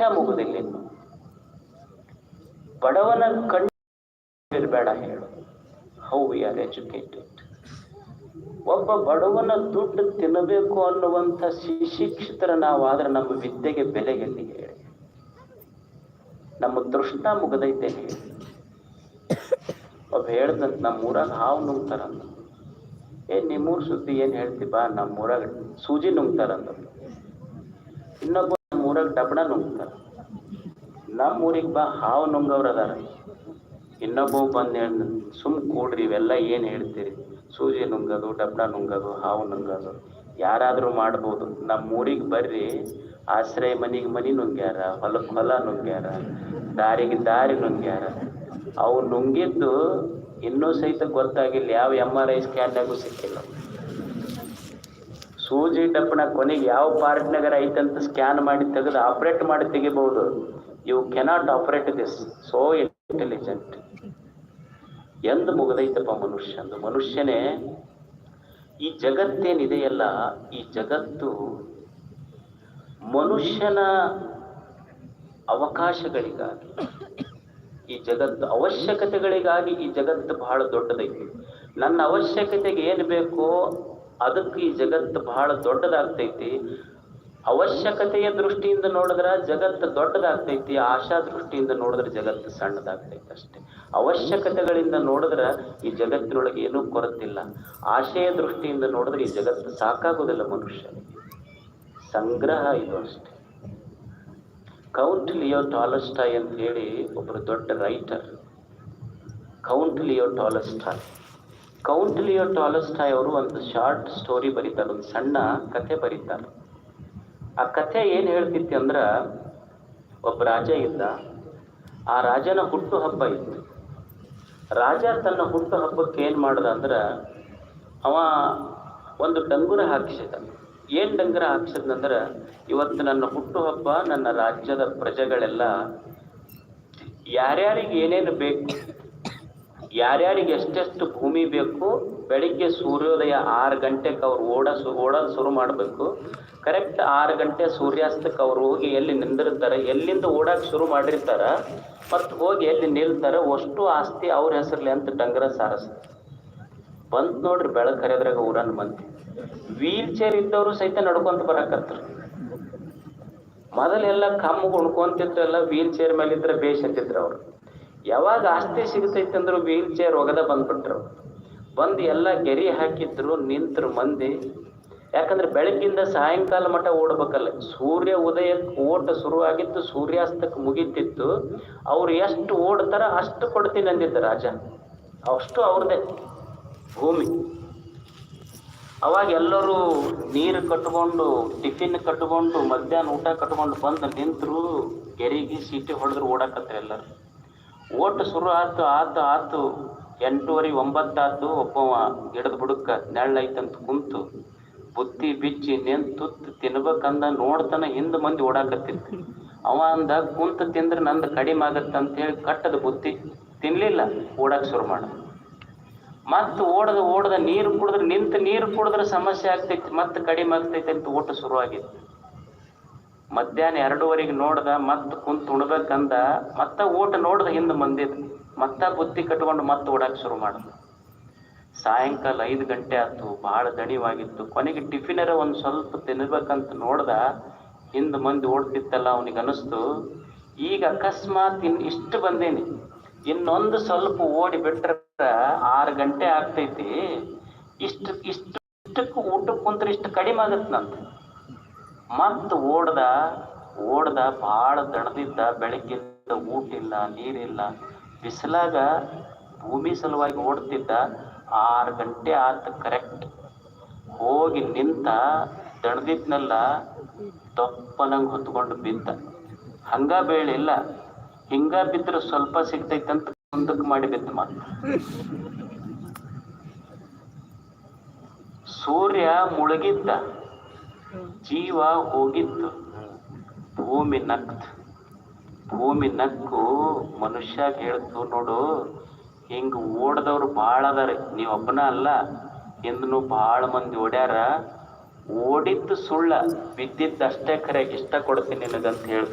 ಇನ್ನು. ಬಡವನ ಕಣ್ಣು ಇರಬೇಡ ಹೇಳು. ಹೌ ವಿ ಆರ್ ಎಜುಕೇಟೆಡ್ ಒಬ್ಬ ಬಡವನ ದುಡ್ಡು ತಿನ್ನಬೇಕು ಅನ್ನುವಂಥ ಶಿಕ್ಷಿತರ ನಾವಾದ್ರೆ ನಮ್ಮ ವಿದ್ಯೆಗೆ ಬೆಲೆ ಎಲ್ಲಿ ಹೇಳಿ. ನಮ್ಮ ತೃಷ್ಣ ಮುಗದೈತೆ ಹೇಳಿ. ಒಬ್ಬ ಹೇಳ್ದಂತ ನಮ್ಮ ಊರಾಗ ಹಾವು ನುಂಗ್ತಾರಂದ ಏ, ನಿಮ್ಮೂರ್ ಸುದ್ದಿ ಏನ್ ಹೇಳ್ತಿ ಬಾ ನಮ್ಮ ಊರಾಗ ಸೂಜಿ ನುಂಗ್ತಾರಂದ ಇನ್ನೊಬ್ಬ ಊರಾಗ ಡಬಣ ನುಂಗ್ತಾರ. ನಮ್ಮ ಊರಿಗೆ ಬಾ, ಹಾವು ನುಂಗವ್ರ ಅದಾರ. ಇನ್ನೊಬ್ಬ ಬಂದು ಹೇಳ ಸುಮ್ ಕೂಡ್ರಿ, ಇವೆಲ್ಲ ಏನು ಹೇಳ್ತೀರಿ? ಸೂಜಿ ನುಂಗೋದು ಡಬ್ಡ ನುಂಗದು, ಹಾವು ನುಂಗದು, ಯಾರಾದರೂ ಮಾಡ್ಬೋದು. ನಮ್ಮ ಊರಿಗೆ ಬರ್ರಿ, ಆಶ್ರಯ ಮನೆಗೆ ಮನಿ ನುಂಗ್ಯಾರ ಹೊಲಕ್ಕೆ ಹೊಲ ನುಂಗ್ಯಾರ, ದಾರಿಗೆ ದಾರಿ ನುಂಗ್ಯಾರ. ಅವು ನುಂಗಿದ್ದು ಇನ್ನೂ ಸಹಿತ ಗೊತ್ತಾಗಿಲ್ಲ, ಯಾವ ಎಂ ಆರ್ ಐ ಸ್ಕ್ಯಾನ್ದಾಗೂ ಸಿಕ್ಕಿಲ್ಲ. ಸೂಜಿ ಟಪ್ಪನ ಕೊನೆಗೆ ಯಾವ ಪಾರ್ಟ್ನಾಗರ ಐತಂತ ಸ್ಕ್ಯಾನ್ ಮಾಡಿ ತೆಗೆದು ಆಪರೇಟ್ ಮಾಡಿ ತೆಗಿಬಹುದು. You cannot operate this so intelligent ಎಂದು ಮುಗದೈತಪ್ಪ ಮನುಷ್ಯಂದು ಮನುಷ್ಯನೇ ಈ ಜಗತ್ತೇನಿದೆಯಲ್ಲ, ಈ ಜಗತ್ತು ಮನುಷ್ಯನ ಅವಕಾಶಗಳಿಗಾಗಿ, ಈ ಜಗತ್ತು ಅವಶ್ಯಕತೆಗಳಿಗಾಗಿ ಈ ಜಗತ್ತು ಬಹಳ ದೊಡ್ಡದೈತಿ. ನನ್ನ ಅವಶ್ಯಕತೆಗೆ ಏನು ಬೇಕೋ ಅದಕ್ಕೆ ಈ ಜಗತ್ತು ಬಹಳ ದೊಡ್ಡದಾಗ್ತೈತಿ. ಅವಶ್ಯಕತೆಯ ದೃಷ್ಟಿಯಿಂದ ನೋಡಿದ್ರೆ ಜಗತ್ತು ದೊಡ್ಡದಾಗ್ತೈತಿ, ಆಶಾ ದೃಷ್ಟಿಯಿಂದ ನೋಡಿದ್ರೆ ಜಗತ್ತು ಸಣ್ಣದಾಗ್ತೈತಿ ಅಷ್ಟೇ. ಅವಶ್ಯಕತೆಗಳಿಂದ ನೋಡಿದ್ರೆ ಈ ಜಗತ್ತಿನೊಳಗೆ ಏನೂ ಕೊರತಿಲ್ಲ. ಆಶೆಯ ದೃಷ್ಟಿಯಿಂದ ನೋಡಿದ್ರೆ ಈ ಜಗತ್ತು ಸಾಕಾಗೋದಿಲ್ಲ ಮನುಷ್ಯನಿಗೆ. ಸಂಗ್ರಹ ಇದು ಅಷ್ಟೇ. ಕೌಂಟ್ ಲಿಯೋ ಟಾಲಸ್ಟಾಯ್ ಅಂತ ಹೇಳಿ ಒಬ್ಬರು ದೊಡ್ಡ writer. Count Leo Tolstoy. Count Leo Tolstoy ಅವರು ಒಂದು ಶಾರ್ಟ್ ಸ್ಟೋರಿ ಬರೀತಾರೆ ಒಂದು ಸಣ್ಣ ಕಥೆ ಬರೀತಾರೆ ಆ ಕಥೆ ಏನು ಹೇಳ್ತಿತ್ತು ಅಂದ್ರೆ, ಒಬ್ಬ ರಾಜ ಇದ್ದ. ಆ ರಾಜನ ಹುಟ್ಟು ಹಬ್ಬ ಇತ್ತು. ರಾಜ ತನ್ನ ಹುಟ್ಟು ಹಬ್ಬಕ್ಕೆ ಏನು ಮಾಡ್ದ ಅಂದ್ರೆ, ಅವ ಒಂದು ಡಂಗುರ ಹಾಕಿಸಿದ ಏನು ಡಂಗುರ ಹಾಕ್ಸಿದ್ನಂದ್ರೆ ಇವತ್ತು ನನ್ನ ಹುಟ್ಟು ಹಬ್ಬ, ನನ್ನ ರಾಜ್ಯದ ಪ್ರಜೆಗಳೆಲ್ಲ ಯಾರ್ಯಾರಿಗೆ ಏನೇನು ಬೇಕು ಯಾರ್ಯಾರಿಗೆ ಎಷ್ಟೆಷ್ಟು ಭೂಮಿ ಬೇಕು, ಬೆಳಿಗ್ಗೆ ಸೂರ್ಯೋದಯ ಆರು ಗಂಟೆಗೆ ಅವ್ರು ಓಡ ಸು ಓಡೋದು ಶುರು ಮಾಡಬೇಕು. ಕರೆಕ್ಟ್ ಆರು ಗಂಟೆ ಸೂರ್ಯಾಸ್ತಕ್ಕೆ ಅವ್ರು ಹೋಗಿ ಎಲ್ಲಿ ನಿಂದಿರ್ತಾರೆ, ಎಲ್ಲಿಂದ ಓಡಕ್ಕೆ ಶುರು ಮಾಡಿರ್ತಾರ, ಮತ್ತು ಹೋಗಿ ಎಲ್ಲಿ ನಿಲ್ತಾರೆ, ಅಷ್ಟು ಆಸ್ತಿ ಅವ್ರ ಹೆಸರಲ್ಲಿ ಅಂತ ಡಂಗರ ಸಾರಸ್ ಬಂತು ನೋಡ್ರಿ ಬೆಳಕು ಕರೆದ್ರಾಗ ಊರನ್ ಮಂದಿ. ವೀಲ್ ಚೇರ್ ಇದ್ದವರು ಸಹಿತ ನಡ್ಕೊಂತ ಬರಕತ್ರು. ಮೊದಲೆಲ್ಲ ಕಮ್ಮು ಉಣ್ಕೊಂತಿದ್ರೆಲ್ಲ ವೀಲ್ ಚೇರ್ ಮೇಲೆ ಇದ್ರೆ ಬೇಷ್ ಅಂತಿದ್ರು ಅವ್ರು. ಯಾವಾಗ ಆಸ್ತಿ ಸಿಗತೈತೆ ಅಂದ್ರು ವೀಲ್ ಚೇರ್ ಒಗದ ಬಂದ್ಬಿಟ್ರು. ಬಂದು ಎಲ್ಲ ಗೆರಿ ಹಾಕಿದ್ರು, ನಿಂತರು ಮಂದಿ. ಯಾಕಂದ್ರೆ ಬೆಳಗ್ಗಿಂದ ಸಾಯಂಕಾಲ ಮಟ್ಟ ಓಡ್ಬೇಕಲ್ಲ. ಸೂರ್ಯ ಉದಯ ಓಟ ಶುರುವಾಗಿತ್ತು ಸೂರ್ಯಾಸ್ತಕ್ಕೆ ಮುಗಿತಿತ್ತು. ಅವ್ರು ಎಷ್ಟು ಓಡ್ತಾರ ಅಷ್ಟು ಕೊಡ್ತೀನಿ ಅಂದಿದ್ದ ರಾಜ. ಅಷ್ಟು ಅವ್ರದೇ ಭೂಮಿ. ಅವಾಗ ಎಲ್ಲರೂ ನೀರು ಕಟ್ಕೊಂಡು, ಟಿಫಿನ್ ಕಟ್ಕೊಂಡು, ಮಧ್ಯಾಹ್ನ ಊಟ ಕಟ್ಕೊಂಡು ಬಂದು ನಿಂತರು, ಗೆರಿಗೆ ಸೀಟಿ ಹೊಡೆದ್ರು ಓಡಾಕತ್ರು ಎಲ್ಲರೂ. ಓಟ್ ಶುರು ಆತು ಆತು ಆತು. ಎಂಟೂವರೆ, ಒಂಬತ್ತಾತು, ಒಬ್ಬವ ಗಿಡದ ಬುಡಕ್ಕ ನೆಳ್ಳೈತಂತ ಕುಂತು, ಬುತ್ತಿ ಬಿಚ್ಚಿ ನಿಂತು ತಿನ್ಬೇಕಂದ ನೋಡ್ತಾನ ಹಿಂದ ಮಂದಿ ಓಡಾಕತ್ತಿತ್ತು ಅವ ಅಂದ, ಕುಂತ ತಿಂದ್ರೆ ನಂದು ಕಡಿಮೆ ಆಗತ್ತ ಅಂತ ಹೇಳಿ ಕಟ್ಟದ ಬುತ್ತಿ ತಿನ್ಲಿಲ್ಲ, ಓಡಾಕ್ ಶುರು ಮಾಡ ಮತ್ತೆ ಓಡದ ಓಡದ ನೀರು ಕುಡಿದ್ರೆ, ನಿಂತು ನೀರು ಕುಡಿದ್ರೆ ಸಮಸ್ಯೆ ಆಗ್ತೈತಿ, ಮತ್ತೆ ಕಡಿಮೆ ಆಗ್ತೈತಿ ಅಂತ ಓಟ ಶುರುವಾಗಿತ್ತು ಮಧ್ಯಾಹ್ನ ಎರಡೂವರೆಗೆ ನೋಡ್ದ, ಮತ್ತೆ ಕುಂತು ಉಣ್ಬೇಕಂದ, ಮತ್ತ ಊಟ ನೋಡ್ದ ಹಿಂದೆ ಮಂದಿದ್, ಮತ್ತ ಬುತ್ತಿ ಕಟ್ಕೊಂಡು ಮತ್ತೆ ಓಡಾಕ್ ಶುರು ಮಾಡ್ದ. ಸಾಯಂಕಾಲ ಐದು ಗಂಟೆ ಆಯ್ತು ಬಹಳ ದಣಿವಾಗಿತ್ತು. ಕೊನೆಗೆ ಟಿಫಿನರ ಒಂದು ಸ್ವಲ್ಪ ತಿನ್ಬೇಕಂತ ನೋಡ್ದ, ಹಿಂದೆ ಮಂದಿ ಓಡ್ತಿತ್ತಲ್ಲ ಅವನಿಗೆ ಅನಿಸ್ತು. ಈಗ ಅಕಸ್ಮಾತ್ ಇನ್ ಇಷ್ಟು ಬಂದೇನಿ. ಇನ್ನೊಂದು ಸ್ವಲ್ಪ ಓಡಿ ಬಿಟ್ರ ಆರು ಗಂಟೆ ಆಗ್ತೈತಿ. ಇಷ್ಟು ಇಷ್ಟು ಇಷ್ಟಕ್ಕೆ ಊಟಕ್ಕೆ ಕುಂತ್ರೆ ಇಷ್ಟು ಕಡಿಮೆ ಆಗತ್ತೆ ನಂದು. ಮತ್ ಓಡ್ದ ಓಡ್ದ, ಭಾಳ ದಣದಿದ್ದ ಬೆಳಗ್ಗಿಂದ ಊಟ ಇಲ್ಲ ನೀರಿಲ್ಲ ಬಿಸಿಲಾಗ ಭೂಮಿ ಸಲುವಾಗಿ ಓಡ್ತಿದ್ದ, ಆರು ಗಂಟೆ ಆತ ಕರೆಕ್ಟ್ ಹೋಗಿ ನಿಂತ ದಣದಿದ್ನೆಲ್ಲ ದಪ್ಪನಂಗ್ ಹೊತ್ಕೊಂಡು ಬಿದ್ದ. ಹಂಗ ಬೀಳಿಲ್ಲ ಹಿಂಗ ಬಿದ್ರೆ ಸ್ವಲ್ಪ ಸಿಗ್ತೈತಂತ ಮುಂದಕ್ಕೆ ಮಾಡಿ ಬಿದ್ದ ಮತ್ತೆ ಸೂರ್ಯ ಮುಳುಗಿದ್ದ. ಜೀವ ಹೋಗಿತ್ತು. ಭೂಮಿ ನಕ್ತು. ಭೂಮಿ ನಕ್ಕು ಮನುಷ್ಯ ಕೇಳ್ತು ನೋಡು, ಹಿಂಗ ಓಡ್ದವ್ರು ಭಾಳ ಅದಾರ. ನೀವ್ ಒಬ್ಬನ ಅಲ್ಲ, ಹಿಂದನು ಭಾಳ ಮಂದಿ ಓಡ್ಯಾರ. ಓಡಿದ್ದು ಸುಳ್ಳ ಬಿದ್ದಿದ್ದು ಅಷ್ಟೇ ಖರೆ, ಇಷ್ಟ ಕೊಡ್ತೀನಿ ನಿನಗಂತ ಹೇಳ್ತು